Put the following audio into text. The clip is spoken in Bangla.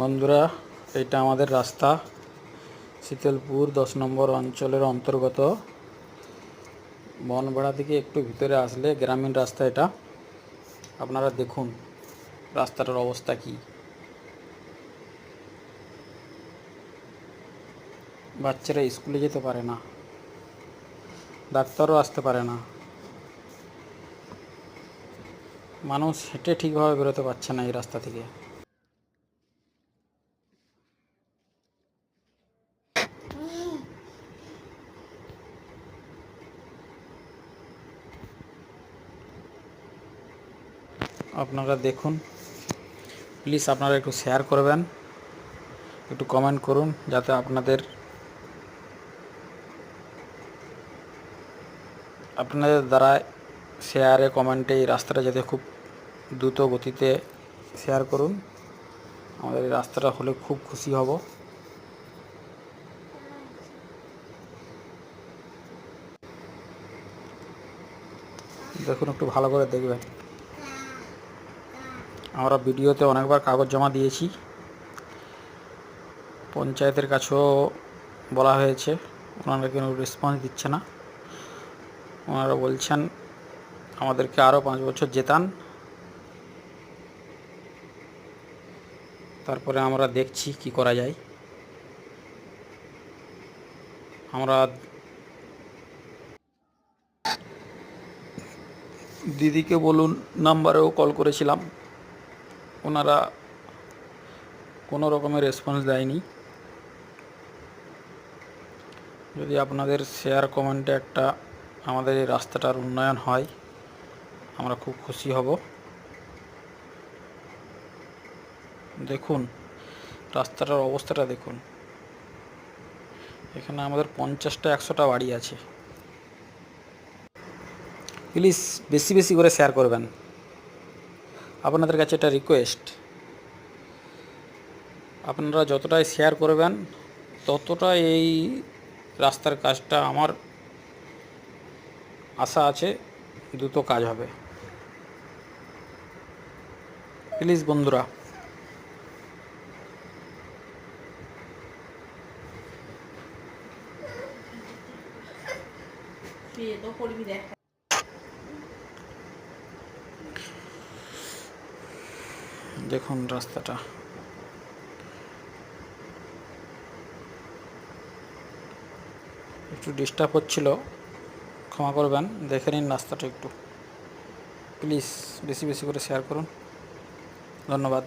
বন্ধুরা এটা আমাদের রাস্তা, শীতলপুর, দশ নম্বর অঞ্চলের অন্তর্গত। বনবেড়া থেকে একটু ভিতরে আসলে গ্রামীণ রাস্তা এটা। আপনারা দেখুন, রাস্তাটার অবস্থা কী। বাচ্চারা স্কুলে যেতে পারে না, ডাক্তারও আসতে পারে না। মানুষ হেঁটে ঠিকভাবে বেরোতে পারছে না এই রাস্তা থেকে। আপনারা দেখুন। প্লিজ আপনারা একটু শেয়ার করবেন। একটু কমেন্ট করুন যাতে আপনাদের আপনাদের দ্বারা শেয়ারে কমেন্টে এই রাস্তাটা যাতে খুব দ্রুত গতিতে শেয়ার করুন। আমাদের এই রাস্তাটা হলে খুব খুশি হব। দেখুন একটু ভালো করে দেখবেন। আমরা ভিডিওতে অনেকবার কাগজ জমা দিয়েছি। পঞ্চায়েতের কাছেও বলা হয়েছে, ওনারা কোনো রেসপন্স দিচ্ছে না। ওনারা বলছেন, আমাদেরকে আরও পাঁচ বছর জেতান। তারপরে আমরা দেখছি কি করা যায়। আমরা দিদিকে বলুন, নাম্বারেও কল করেছিলাম। ওনারা কোনো রকমের রেসপন্স দেয়নি। যদি আপনাদের শেয়ার কমেন্টে একটা আমাদের এই রাস্তাটার উন্নয়ন হয়, আমরা খুব খুশি হব। দেখুন, রাস্তাটার অবস্থাটা দেখুন। এখানে আমাদের পঞ্চাশটা, একশোটা বাড়ি আছে। প্লিজ বেশি বেশি করে শেয়ার করবেন। আপনাদের কাছে একটা রিকোয়েস্ট আপনারা যতটাই শেয়ার করবেন ততটা এই রাস্তার কাজটা আমার আশা আছে দ্রুত কাজ হবে। প্লিজ বন্ধুরা। তো দেখ দেখুন রাস্তাটা। একটু ডিস্টার্ব হচ্ছিল, ক্ষমা করবেন, দেখে নিন রাস্তাটা একটু। প্লিজ বেশি বেশি করে শেয়ার করুন। ধন্যবাদ।